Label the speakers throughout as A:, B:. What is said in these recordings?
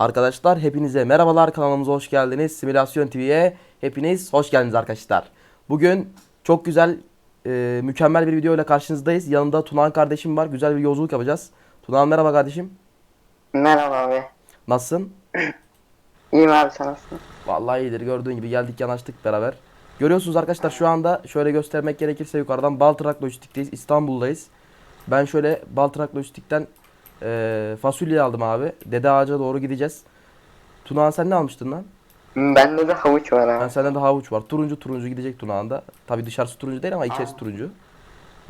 A: Arkadaşlar hepinize merhabalar kanalımıza hoş geldiniz. Simülasyon TV'ye hepiniz hoş geldiniz arkadaşlar. Bugün çok güzel, e, mükemmel bir video ile karşınızdayız. Yanında Tunağan kardeşim var. Güzel bir yolculuk yapacağız. Tunağan merhaba kardeşim.
B: Merhaba abi.
A: Nasılsın?
B: İyiyim abi sen nasılsın?
A: Vallahi iyidir. Gördüğün gibi geldik yanaştık beraber. Görüyorsunuz arkadaşlar şu anda şöyle göstermek gerekirse yukarıdan Baltrak Lojistik'teyiz. İstanbul'dayız. Ben şöyle Baltrak Lojistik'ten e, fasulye aldım abi. Dede Ağaca doğru gideceğiz. Tunağan sen ne almıştın lan?
B: Bende de havuç var
A: Ben
B: abi.
A: senden de havuç var. Turuncu turuncu gidecek Tunağan'da. Tabi dışarısı turuncu değil ama içerisi turuncu.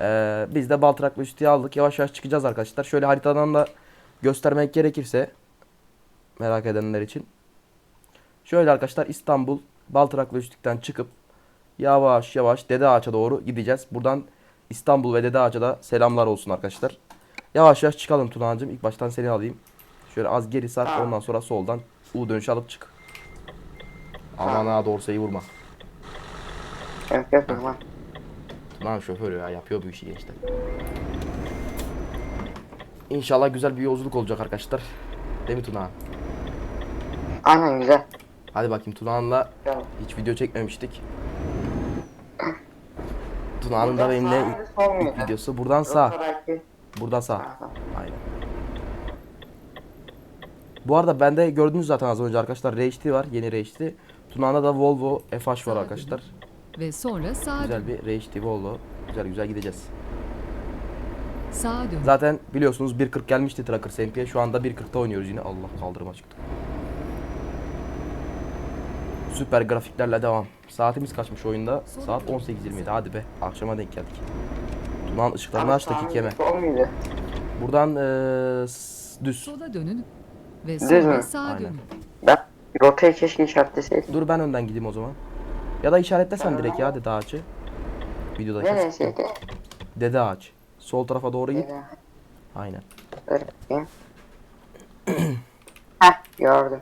A: Ee, biz de Baltrak Lojistik'i aldık. Yavaş yavaş çıkacağız arkadaşlar. Şöyle haritadan da göstermek gerekirse merak edenler için. Şöyle arkadaşlar İstanbul Baltrak Lojistik'ten çıkıp yavaş yavaş Dede Ağaç'a doğru gideceğiz. Buradan İstanbul ve Dede Ağaç'a da selamlar olsun arkadaşlar. Yavaş yavaş çıkalım Tunağan'cığım. İlk baştan seni alayım. Şöyle az geri sar ondan sonra soldan U dönüşü alıp çık. Aman ha dorsayı vurma.
B: Yok yok tamam.
A: Tunağan şoför ya yapıyor bu işi gençler. İnşallah güzel bir yolculuk olacak arkadaşlar. Değil mi Tunağan?
B: Aynen güzel.
A: Hadi bakayım Tunağan'la
B: Tamam.
A: hiç video çekmemiştik. Tunağan'ın da benimle ilk, videosu. Buradan sağ. Buradan sağ. Aynen. Bu arada bende gördünüz zaten az önce arkadaşlar RHD var. Yeni RHD. Tunağan'da da Volvo FH var arkadaşlar.
C: Ve sonra sağa
A: Güzel bir RHD Volvo. Güzel güzel gideceğiz.
C: Sağa dön.
A: Zaten biliyorsunuz 1.40 gelmişti Tracker SMP'ye. Şu anda 1.40'ta oynuyoruz yine. Allah kaldırıma çıktı. Süper grafiklerle devam. Saatimiz kaçmış oyunda? Saat 18.27. Hadi be. Akşama denk geldik. Duman ışıklarını aç dakik yeme.
B: Sol muydu?
A: Buradan eee, s- düz.
C: Sola dönün. Ve
B: Düz
C: sonra
B: mü?
C: sağa
A: Aynen.
C: dönün.
B: Ben rotayı keşke işaretleseydim.
A: Dur ben önden gideyim o zaman. Ya da işaretlesen direkt ya dede ağacı. Videoda
B: Neresiydi?
A: Dede ağaç. Sol tarafa doğru git. Aynen.
B: Dur bakayım. Heh gördüm.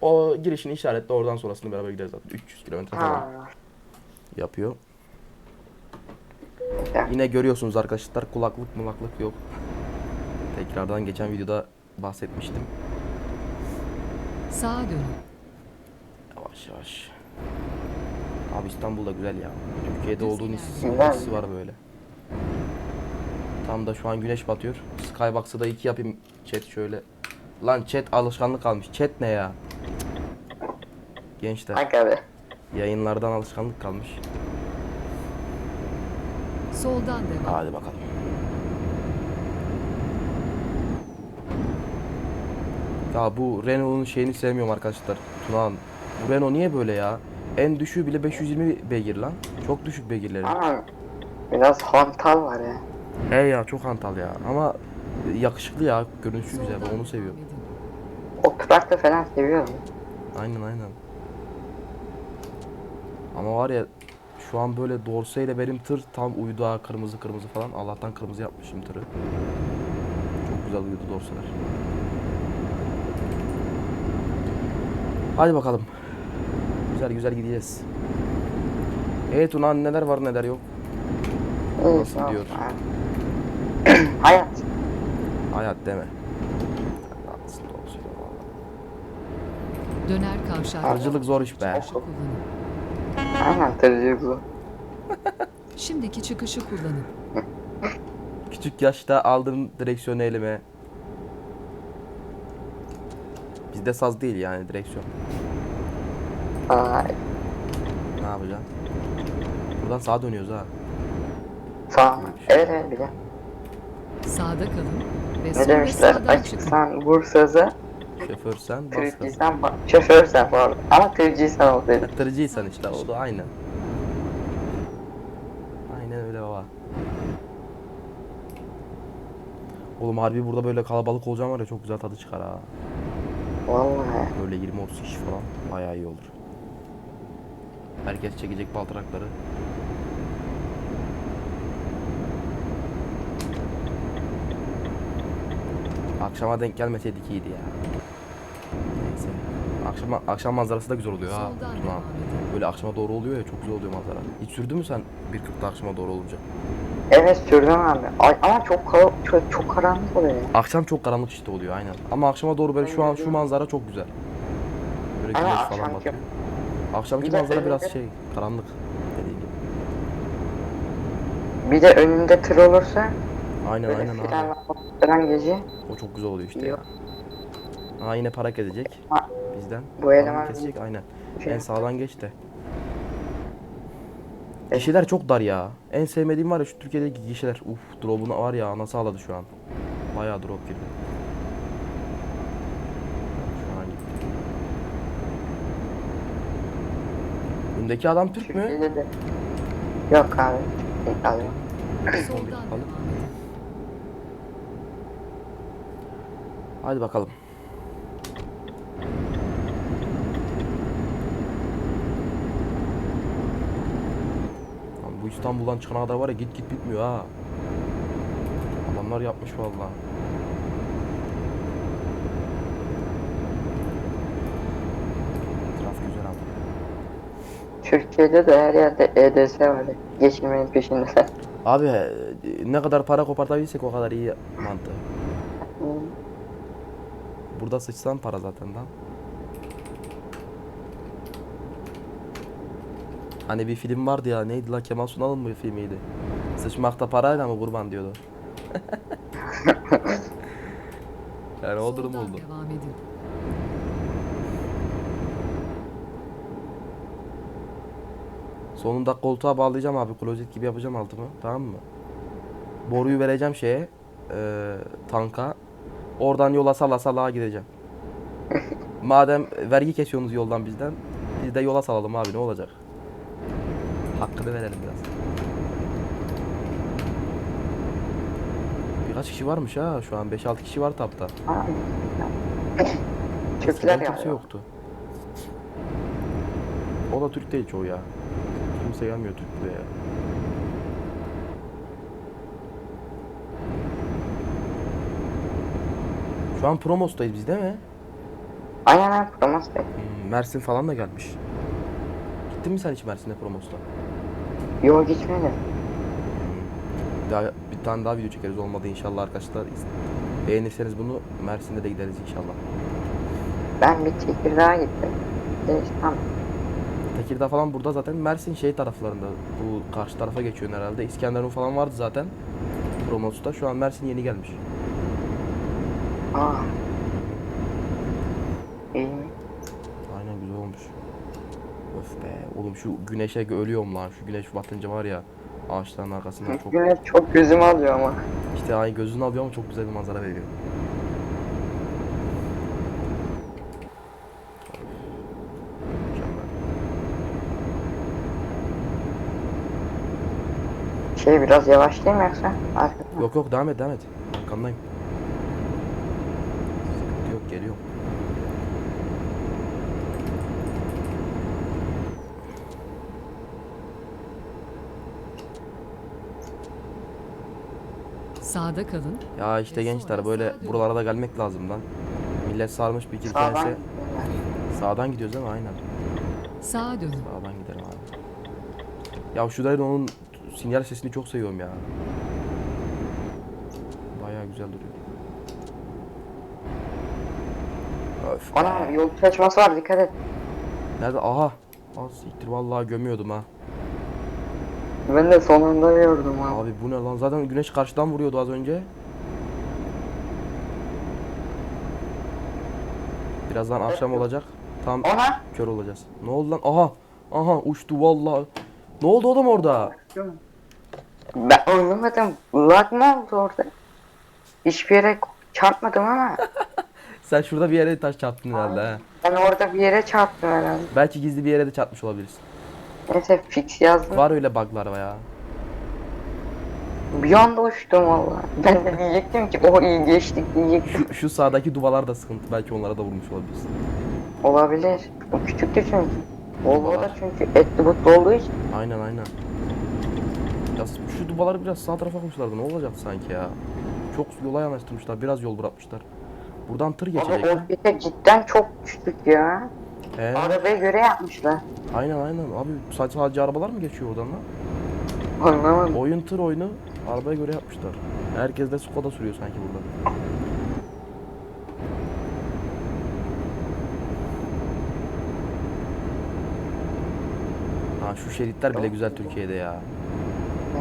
A: O girişini işaretle oradan sonrasını beraber gideriz zaten. 300 kilometre falan
B: Ha.
A: yapıyor. Yine görüyorsunuz arkadaşlar kulaklık mulaklık yok. Tekrardan geçen videoda bahsetmiştim.
C: Sağa dönün.
A: Yavaş yavaş. Abi İstanbul'da güzel ya. Türkiye'de olduğun hissi, var böyle. Tam da şu an güneş batıyor. Skybox'ı da iki yapayım chat şöyle. Lan chat alışkanlık kalmış. Chat ne ya? Gençler
B: abi.
A: yayınlardan alışkanlık kalmış.
C: Soldan devam.
A: Hadi bakalım. Ya bu Renault'un şeyini sevmiyorum arkadaşlar. Tunağan. Bu Renault niye böyle ya? En düşüğü bile 520 beygir lan. Çok düşük beygirleri.
B: Ama biraz hantal var ya.
A: He ya çok hantal ya. Ama yakışıklı ya. Görünüşü güzel. Ben onu seviyorum.
C: edin.
B: Oturakta falan seviyorum.
A: Aynen aynen. Ama var ya şu an böyle dorseyle benim tır tam uydu ha kırmızı kırmızı falan. Allah'tan kırmızı yapmışım tırı. Çok güzel uyudu dorseler. Hadi bakalım. Güzel güzel gideceğiz. Evet Ulan neler var neler yok. Nasıl
B: sağ ol.
A: diyor?
B: Hayat.
A: Hayat deme.
C: Döner kavşak.
A: Harcılık zor iş be.
C: Çıkışı
B: tırcı bu.
C: Şimdiki çıkışı kullanın.
A: Küçük yaşta aldım direksiyonu elime. Bizde saz değil yani direksiyon.
B: Ay.
A: Ne yapacaksın? Buradan sağa dönüyoruz ha.
B: Sağ. Evet evet bir de.
C: Sağda kalın. Ve
B: Ne
C: sonra
B: demişler?
C: sağdan
B: Açık
C: çıkın.
B: sen vur sözü.
A: Şoför sen, bas gaza.
B: Tırcıysan bak. Şoför sen pardon. Ama tırcıysan ol dedim.
A: Tırcıysan işte o da aynen. Aynen öyle baba. Oğlum harbi burada böyle kalabalık olacağım var ya çok güzel tadı çıkar ha.
B: Vallahi.
A: Böyle 20-30 kişi falan bayağı iyi olur. Herkes çekecek baltırakları. Akşama denk gelmeseydik iyiydi ya. Neyse. Akşama, akşam manzarası da güzel oluyor ha. Tuna. Böyle akşama doğru oluyor ya çok güzel oluyor manzara. Hiç sürdü mü sen 1.40'da akşama doğru olunca?
B: Evet sürdüm abi. Ay, ama çok kal- çok, çok karanlık oluyor.
A: Akşam çok karanlık işte oluyor aynen. Ama akşama doğru böyle şu an şu manzara çok güzel. Böyle
B: Ama
A: güneş falan batıyor. Akşamki
B: Bir
A: manzara biraz şey karanlık. Dediğin gibi.
B: Bir de önünde tır olursa
A: Aynen aynen abi.
B: patlayan gece
A: O çok güzel oluyor işte
B: Yok.
A: ya. Ha yine para kesecek
B: Ha,
A: bizden.
B: bu
A: Paramı
B: eleman
A: kesecek aynen.
B: Şey-
A: En sağdan geç de. Gişeler çok dar ya. En sevmediğim var ya şu Türkiye'deki gişeler. Uf drop'unu var ya nasıl ağladı şu an. Bayağı drop girdi. Şu an gitti. Öndeki adam Türk mü?
B: Türkiye'de. Yok abi.
C: Devam edin.
A: Hadi bakalım. Lan bu İstanbul'dan çıkan kadar var ya git git bitmiyor ha. Adamlar yapmış vallahi. Etraf güzel abi.
B: Türkiye'de de her yerde EDS var. Geçirmenin peşinde.
A: Abi e, ne kadar para kopartabilirsek o kadar iyi mantığı. Burada sıçsan para zaten lan. Hani bir film vardı ya neydi la Kemal Sunal'ın mı filmiydi? Sıçmakta parayla mı kurban diyordu. yani o durum oldu.
C: Devam edin.
A: Sonunda koltuğa bağlayacağım abi klozet gibi yapacağım altımı tamam mı? Boruyu vereceğim şeye eee, tanka. Oradan yola sala salağa gideceğim. Madem vergi kesiyorsunuz yoldan bizden biz de yola salalım abi ne olacak? Hakkını verelim biraz. Birkaç kişi varmış ha şu an 5-6 kişi var tapta.
B: Türkler ya.
A: kimse yoktu. O da Türk değil çoğu ya. Kimse gelmiyor Türk buraya. Şu an Promos'tayız biz değil mi?
B: Aynen abi Promos Bey.
A: Hmm, Mersin falan da gelmiş. Gittin mi sen hiç Mersin'e Promos'ta?
B: Yok gitmedi.
A: Daha, bir tane daha video çekeriz olmadı inşallah arkadaşlar. Beğenirseniz bunu Mersin'de de gideriz inşallah.
B: Ben bir Tekirdağ'a gittim. İstanbul.
A: Tekirdağ falan burada zaten Mersin şey taraflarında. Bu karşı tarafa geçiyor herhalde. İskenderun falan vardı zaten. Promos'ta. Şu an Mersin yeni gelmiş.
B: Aa. İyi mi?
A: Aynen güzel olmuş. Öf be. Oğlum şu güneşe ölüyorum lan. Şu güneş batınca var ya. Ağaçların arkasından çok...
B: Güneş çok gözüm alıyor ama.
A: İşte ay gözünü alıyor ama çok güzel bir manzara veriyor.
B: Şey biraz yavaş değil mi yoksa?
A: Yok yok devam et devam et. Arkandayım. Sıkıntı yok geliyor.
C: Sağda kalın.
A: Ya işte gençler böyle buralara da gelmek lazım lan. Millet sarmış bir iki
B: Sağdan.
A: Sağdan gidiyoruz değil mi? Aynen.
C: Sağa dönün.
A: Sağdan gidelim abi. Ya şu dayın onun sinyal sesini çok seviyorum ya. Bayağı güzel duruyor. Öf.
B: Ana yol çalışması var dikkat et.
A: Nerede? Aha. Az siktir vallahi gömüyordum ha.
B: Ben de son anda gördüm abi.
A: Abi bu ne lan? Zaten güneş karşıdan vuruyordu az önce. Birazdan akşam olacak. Tam
B: Ona.
A: kör olacağız. Ne oldu lan? Aha. Aha uçtu vallahi. Ne oldu oğlum orada?
B: Ben anlamadım. Lag mı oldu orada? Hiçbir yere çarpmadım ama.
A: Sen şurada bir yere taş çarptın herhalde ha.
B: Ben orada bir yere çarptım herhalde.
A: Belki gizli bir yere de çarpmış olabilirsin.
B: Neyse fix yazdım.
A: Var öyle bug'lar ya.
B: Bir anda uçtum valla. Ben de diyecektim ki o iyi geçtik diyecektim.
A: Şu, şu sağdaki duvalar da sıkıntı. Belki onlara da vurmuş olabilirsin.
B: Olabilir. O küçüktü çünkü. Volvo da çünkü etli butlu olduğu için.
A: Aynen aynen. Ya şu dubaları biraz sağ tarafa koymuşlardı. Ne olacaktı sanki ya? Çok yola yanaştırmışlar. Biraz yol bırakmışlar. Buradan tır
B: Abi
A: geçecek. ha.
B: o bir de cidden çok küçük ya.
A: He,
B: Arabaya göre yapmışlar.
A: aynen aynen. Abi sadece, sadece arabalar mı geçiyor oradan lan?
B: Anlamadım.
A: Oyun tır oyunu. Arabaya göre yapmışlar. Herkes de Skoda sürüyor sanki burada. Ha şu şeritler bile güzel Türkiye'de ya.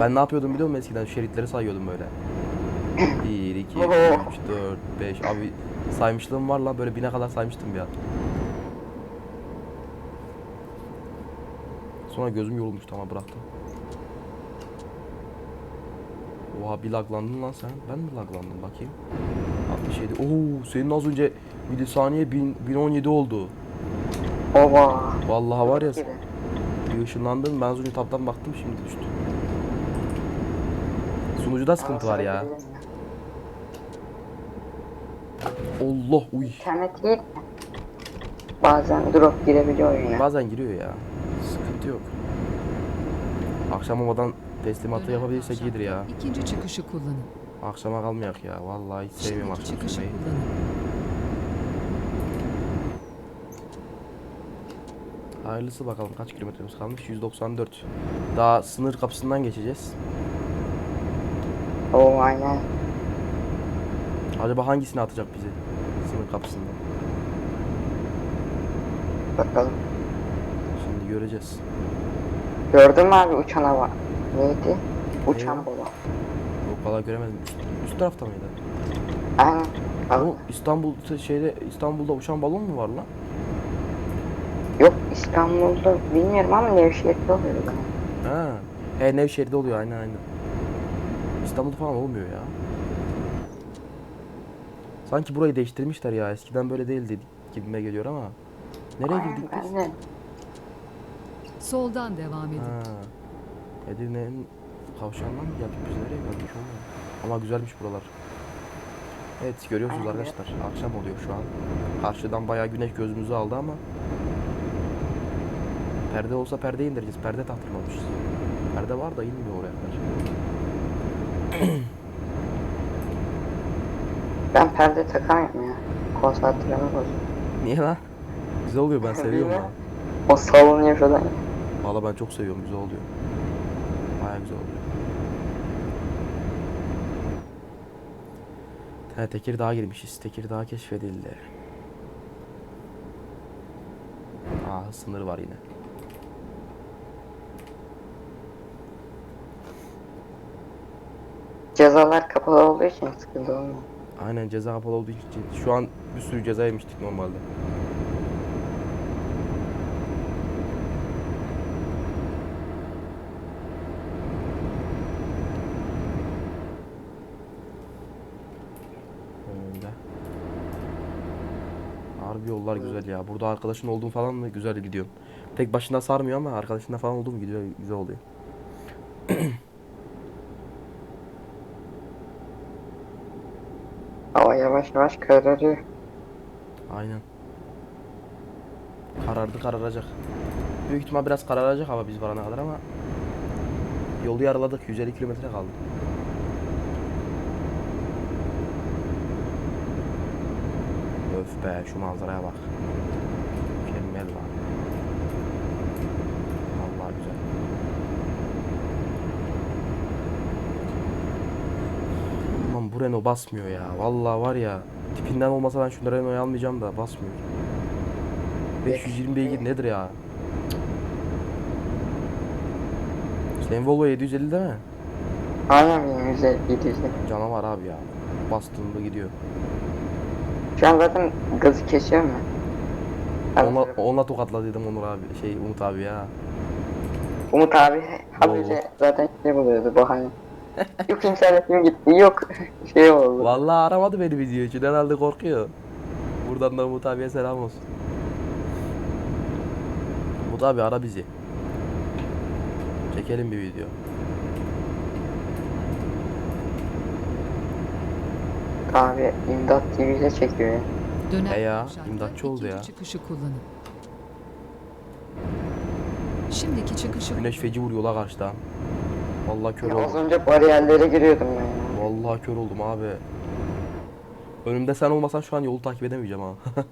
A: Ben ne yapıyordum biliyor musun eskiden şeritleri sayıyordum böyle. 1, 2, 3, 4, 5 abi saymışlığım var lan böyle bine kadar saymıştım ya. Sonra gözüm yorulmuştu ama bıraktım. Oha bir laglandın lan sen. Ben mi laglandım bakayım. 67. Oo senin az önce milisaniye 1000 1017 oldu.
B: Oba.
A: Vallahi var ya
B: Gibi.
A: bir ışınlandın ben az önce tabdan baktım şimdi düştü. Sunucuda sıkıntı var ya. Allah uy.
B: İnternet değil? Bazen drop girebiliyor oyuna.
A: Bazen giriyor ya. Sıkıntı yok. Akşam olmadan teslimatı
C: Döner
A: yapabilirsek
C: kavşak.
A: iyidir ya.
C: İkinci çıkışı kullanın.
A: Akşama kalmayak ya. Vallahi hiç sevmiyorum
C: Şimdiki
A: akşam
C: çıkışı
A: sürmeyi.
C: kullanın.
A: Hayırlısı bakalım kaç kilometremiz kalmış? 194. Daha sınır kapısından geçeceğiz.
B: Oo aynen.
A: Acaba hangisini atacak bizi? Sınır kapısından.
B: Bakalım.
A: Göreceğiz.
B: Gördün mü abi uçan hava? Neydi? Uçan
A: Eyvah.
B: balon.
A: O kadar göremedim. Üst, üst tarafta mıydı?
B: Aynen.
A: Oğlum İstanbul şeyde İstanbul'da uçan balon mu var lan?
B: Yok İstanbul'da bilmiyorum ama Nevşehir'de oluyor.
A: Ha. He Nevşehir'de oluyor aynen aynen. İstanbul'da falan olmuyor ya. Sanki burayı değiştirmişler ya. Eskiden böyle değildi gibime geliyor ama. Nereye
B: Aynen,
A: girdik biz?
B: ben de.
C: Soldan devam edin.
A: Ha. Edirne'nin kavşağından mı geldik biz nereye geldik oğlum? Ama güzelmiş buralar. Evet görüyorsunuz
B: Aynen.
A: arkadaşlar. Akşam oluyor şu an. Karşıdan bayağı güneş gözümüzü aldı ama Perde olsa perde indireceğiz. Perde taktırmamışız. Perde var da inmiyor oraya kadar.
B: Ben perde takamıyorum ya. Konsantremi bozuyor.
A: Niye lan? Güzel oluyor ben seviyorum.
B: Bilmem. O sallanıyor şuradan.
A: Valla ben çok seviyorum güzel oluyor. Baya güzel oluyor. He Tekirdağ'a girmişiz. Tekirdağ keşfedildi. Aa sınır var yine.
B: Cezalar kapalı olduğu için sıkıntı olmuyor.
A: Aynen ceza kapalı olduğu için şu an bir sürü ceza yemiştik normalde. Öyle. Harbi yollar güzel ya. Burada arkadaşın olduğun falan mı güzel gidiyor. Tek başına sarmıyor ama arkadaşınla falan olduğu mu gidiyor güzel oluyor.
B: Hava yavaş yavaş kararıyor.
A: Aynen. Karardı kararacak. Büyük ihtimal biraz kararacak hava biz varana kadar ama yolu yarıladık 150 kilometre kaldı. Öf be şu manzaraya bak. Mükemmel lan. Vallahi güzel. Aman bu Renault basmıyor ya. Vallahi var ya. Tipinden olmasa ben şu Renault'u almayacağım da basmıyor. 520 beygir nedir ya? Senin Volvo 750 değil mi?
B: Aynen benim 150 700.
A: Canavar abi ya. Bastığında gidiyor.
B: Şu an zaten gazı kesiyor mu?
A: Onunla, onunla tokatladıydım Onur abi. Şey Umut abi ya.
B: Umut abi
A: Volvo.
B: habire zaten şey buluyordu bahane. yok internetim gitti yok şey oldu.
A: Vallahi aramadı beni video için. Herhalde korkuyor. Buradan da Umut abiye selam olsun. Umut abi ara bizi. Çekelim bir video.
B: Abi imdat TV'de çekiyor ya.
C: Döner
A: He ya, imdatçı oldu
C: ikinci
A: ya.
C: çıkışı kullanın. Şimdiki çıkışı
A: Güneş feci vuruyor la karşıdan. Vallahi kör
B: Ya Az
A: oldum.
B: önce bariyerlere giriyordum ben ya.
A: Vallahi kör oldum abi. Önümde sen olmasan şu an yolu takip edemeyeceğim ha.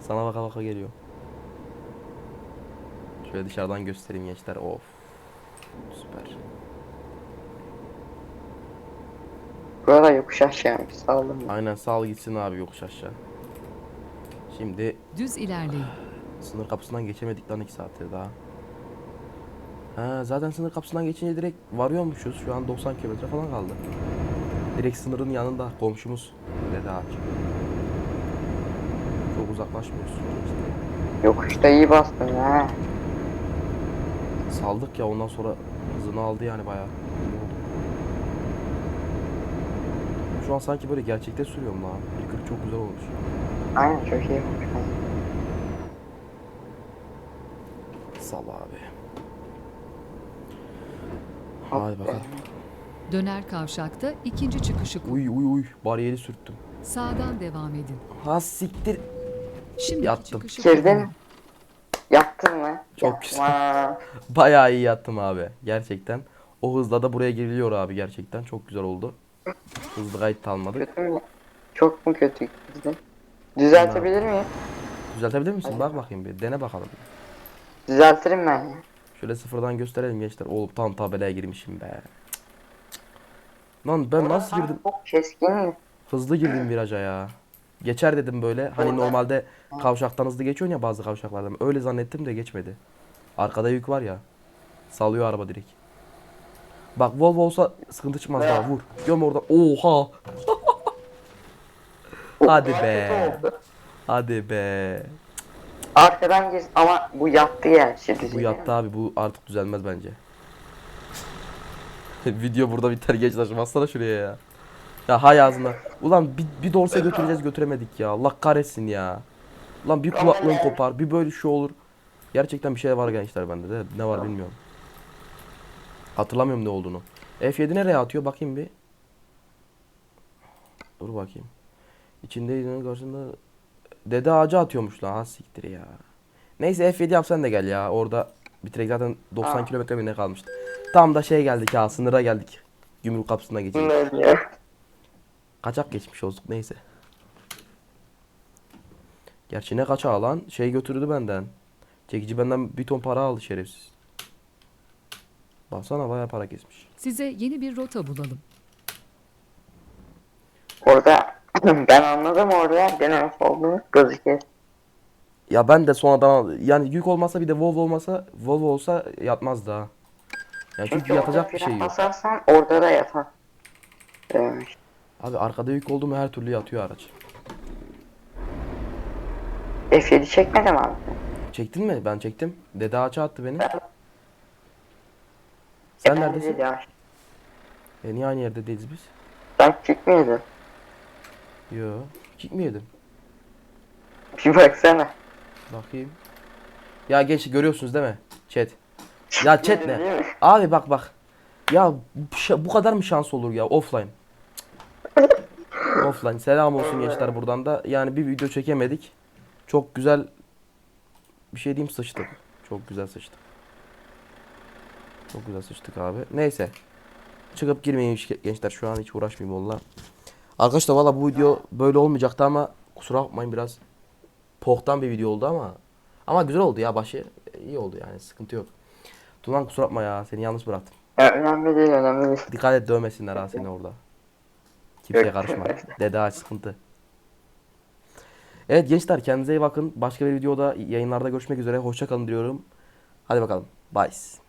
A: Sana baka baka geliyor. Şöyle dışarıdan göstereyim gençler. Of. Süper.
B: Burada yokuş aşağıymış saldım.
A: Aynen sağ gitsin abi yokuş aşağı. Şimdi
C: Düz ilerleyin.
A: sınır kapısından geçemedik lan 2 saattir daha. Ha, zaten sınır kapısından geçince direkt varıyormuşuz. Şu an 90 kilometre falan kaldı. Direkt sınırın yanında komşumuz Dede Ağaç. Çok uzaklaşmıyoruz.
B: Yokuşta iyi bastın ha.
A: Saldık ya ondan sonra hızını aldı yani bayağı. İyi oldu. Şu an sanki böyle gerçekte sürüyorum lan. 140 çok güzel olmuş.
B: Aynen çok iyi olmuş.
A: Sal abi. Hadi bakalım.
C: Döner kavşakta ikinci çıkışı kullanın.
A: Uy uy uy bariyeri sürttüm.
C: Sağdan devam edin.
A: Ha siktir.
C: Şimdiki
A: Yattım.
C: çıkışı
B: Girdin mi? Yattın mı?
A: Çok güzel. Bayağı iyi yattım abi. Gerçekten. O hızla da buraya giriliyor abi gerçekten. Çok güzel oldu. Hızlı kayıt da almadık.
B: Kötü mü? Çok mu kötü girdin? Düzeltebilir miyim?
A: Düzeltebilir misin? Bak bakayım bir. Dene bakalım.
B: Düzeltirim ben ya.
A: Şöyle sıfırdan gösterelim gençler. Oğlum tam tabelaya girmişim be. Lan ben nasıl girdim?
B: Çok keskin mi?
A: Hızlı girdim viraja ya. Geçer dedim böyle. Hani normalde kavşaktan hızlı geçiyorsun ya bazı kavşaklardan. Öyle zannettim de geçmedi. Arkada yük var ya. Salıyor araba direkt. Bak Volvo olsa sıkıntı çıkmaz daha vur. Göm oradan. Oha. Hadi be. Hadi be.
B: Arkadan gir ama bu yattı ya. Şimdi
A: Bu yattı abi bu artık düzelmez bence. Video burada biter gençler. Bassana şuraya ya. Ya hay ağzına. Ulan bir, bir dorsa götüreceğiz götüremedik ya. Allah kahretsin ya. Ulan bir kulaklığın kopar. Bir böyle şey olur. Gerçekten bir şey var gençler bende de. Ne var bilmiyorum. Hatırlamıyorum ne olduğunu. F7 nereye atıyor? Bakayım bir. Dur bakayım. İçinde karşısında Dede ağacı atıyormuş lan. Ha siktir ya. Neyse F7 yapsan da gel ya. Orada bitirek zaten 90
B: Ha.
A: kilometre mi ne kalmıştı. Tam da şey geldik ha sınıra geldik. Gümrük kapısına
B: ya?
A: Kaçak geçmiş olduk neyse. Gerçi ne kaçağı lan? Şey götürdü benden. Çekici benden bir ton para aldı şerefsiz. Baksana bayağı para kesmiş.
C: Size yeni bir rota bulalım.
B: Orada ben anladım orada gene nasıl olduğunu gözüküyor.
A: Ya ben de sonradan yani yük olmasa bir de Volvo olmasa Volvo olsa yatmaz daha. Yani çünkü
B: Çünkü
A: yatacak bir şey yok.
B: basarsan orada da yatar. Demiş.
A: Abi arkada yük oldu mu her türlü yatıyor araç.
B: F7 çekmedi mi abi?
A: Çektin mi? Ben çektim. Dede ağaça attı beni. Sen neredesin?
B: ya.
A: E niye aynı yerde değiliz biz?
B: Ben çıkmıyordum.
A: Yo. Kick mi yedin?
B: Bir baksana.
A: Bakayım. Ya genç görüyorsunuz değil mi? Chat. Ya chat ne?
B: Mi?
A: Abi bak bak. Ya bu kadar mı şans olur ya offline? Offline. Selam olsun gençler buradan da. Yani bir video çekemedik. Çok güzel bir şey diyeyim sıçtık. Çok güzel sıçtık. Çok güzel sıçtık abi. Neyse. Çıkıp girmeyin gençler şu an hiç uğraşmayayım valla. Arkadaşlar valla bu video böyle olmayacaktı ama kusura bakmayın biraz pohtan bir video oldu ama ama güzel oldu ya başı iyi oldu yani sıkıntı yok. Tunan kusura bakma ya seni yalnız bıraktım.
B: Ya, önemli değil önemli değil.
A: Dikkat et dövmesinler ha seni orada. Kimseye karışma. Dede ağaç sıkıntı. Evet gençler kendinize iyi bakın. Başka bir videoda yayınlarda görüşmek üzere. Hoşça kalın diyorum. Hadi bakalım. Bye.